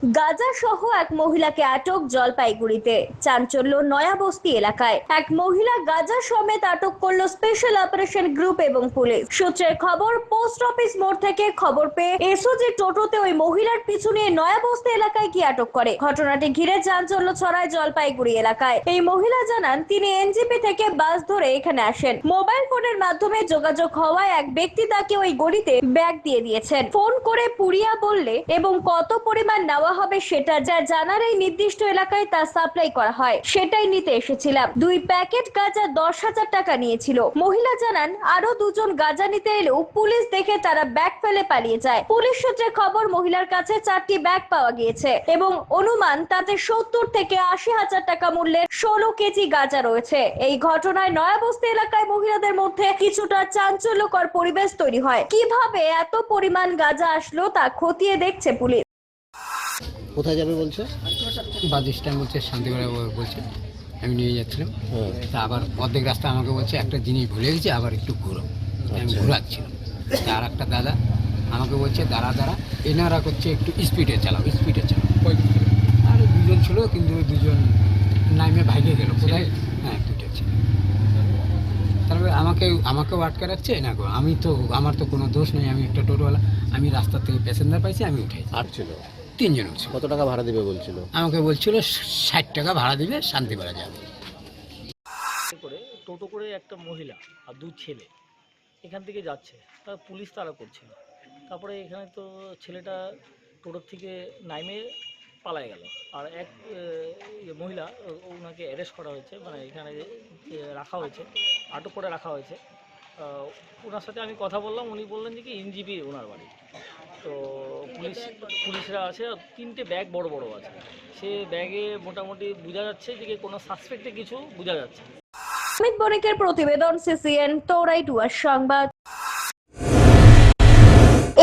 গাজা সহ এক মহিলাকে আটক জলপাইগুড়িতে। চাঞ্চল্য নয়াবস্তি এলাকায়। এক মহিলা গাজা সমেত আটক করল স্পেশাল অপারেশন গ্রুপ এবং পুলিশ। সূত্রের খবর পোস্ট অফিস মোড় থেকে খবর পেয়ে এসওজি টোটোতে ওই মহিলার পিছু নিয়ে নয়াবস্তি এলাকায় কি আটক করে। ঘটনাটি ঘিরে চাঞ্চল্য ছড়ায় জলপাইগুড়ি এলাকায়। এই মহিলা জানান, তিনি এনজিপি থেকে বাস ধরে এখানে আসেন। মোবাইল ফোনের মাধ্যমে যোগাযোগ হওয়ায় এক ব্যক্তি তাকে ওই গড়িতে ব্যাগ দিয়ে দিয়েছেন। ফোন করে পুরিয়া বললে, এবং কত পরিমাণ নেওয়া হবে সেটা যা জানার এই নির্দিষ্ট এলাকায় তা সাপ্লাই করা হয়, সেটাই নিতে এসেছিলাম। দুই প্যাকেট গাঁজা দশ হাজার টাকা নিয়েছিল। মহিলা জানান আরও দুজন গাঁজা নিতে এলেও পুলিশ দেখে তারা ব্যাগ ফেলে পালিয়ে যায়। পুলিশ সূত্রে খবর, মহিলার কাছে চারটি ব্যাগ পাওয়া গিয়েছে এবং অনুমান তাতে সত্তর থেকে আশি হাজার টাকা মূল্যের ষোলো কেজি গাঁজা রয়েছে। এই ঘটনায় নয়াবস্তি এলাকায় মহিলাদের মধ্যে কিছুটা চাঞ্চল্যকর পরিবেশ তৈরি হয়। কীভাবে এত পরিমাণ গাঁজা আসলো তা খতিয়ে দেখছে পুলিশ। কোথায় যাবে বলছে? বাস স্ট্যান্ড বলছে শান্তিগড়া বলছে আমি নিয়ে যাচ্ছিলাম। তা আবার অর্ধেক রাস্তা আমাকে বলছে একটা জিনিস ভুলে গেছি আবার একটু ঘুরো। আমি আচ্ছা। ঘোরাচ্ছিলাম। তা আর একটা দাদা আমাকে বলছে দাঁড়া দাঁড়া এনারা করছে একটু স্পিডে চালাও স্পিডে চালাও। আর দুজন ছিল কিন্তু ওই দুজন নামে ভাগে গেল কোথায়? হ্যাঁ দুটো ছিল। তারপরে আমাকে আমাকেও আটকে রাখছে না গো আমি তো আমার তো কোনো দোষ নেই আমি একটা টোটোওয়ালা আমি রাস্তা থেকে প্যাসেঞ্জার পাইছি আমি উঠে আট ছিল তিনজন উঠছে কত টাকা ভাড়া দেবে বলছিল? আমাকে বলছিল ষাট টাকা ভাড়া দিবে শান্তিপাড়া যাবে। করে টোটো করে একটা মহিলা আর দু ছেলে এখান থেকে যাচ্ছে। তার পুলিশ তারা করছিল তারপরে এখানে তো ছেলেটা টোটোর থেকে নাইমে পালায় গেল। আর এক ইয়ে মহিলা ওনাকে অ্যারেস্ট করা হয়েছে। মানে এখানে রাখা হয়েছে আটক করে রাখা হয়েছে। ওনার সাথে আমি কথা বললাম। উনি বললেন যে কি এনজিপি ওনার বাড়ি। তো পুলিশ, পুলিশরা আছে আর তিনটে ব্যাগ বড় বড় আছে সে ব্যাগে মোটামুটি বোঝা যাচ্ছে যে কোনো সাসপেক্টে কিছু বোঝা যাচ্ছে। অমিত বণিকের প্রতিবেদন, সিসিএন, তোরাই টুয়ার সংবাদ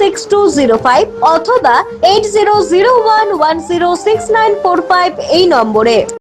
six two five অথবা eight one one six nine four five এই নম্বরে।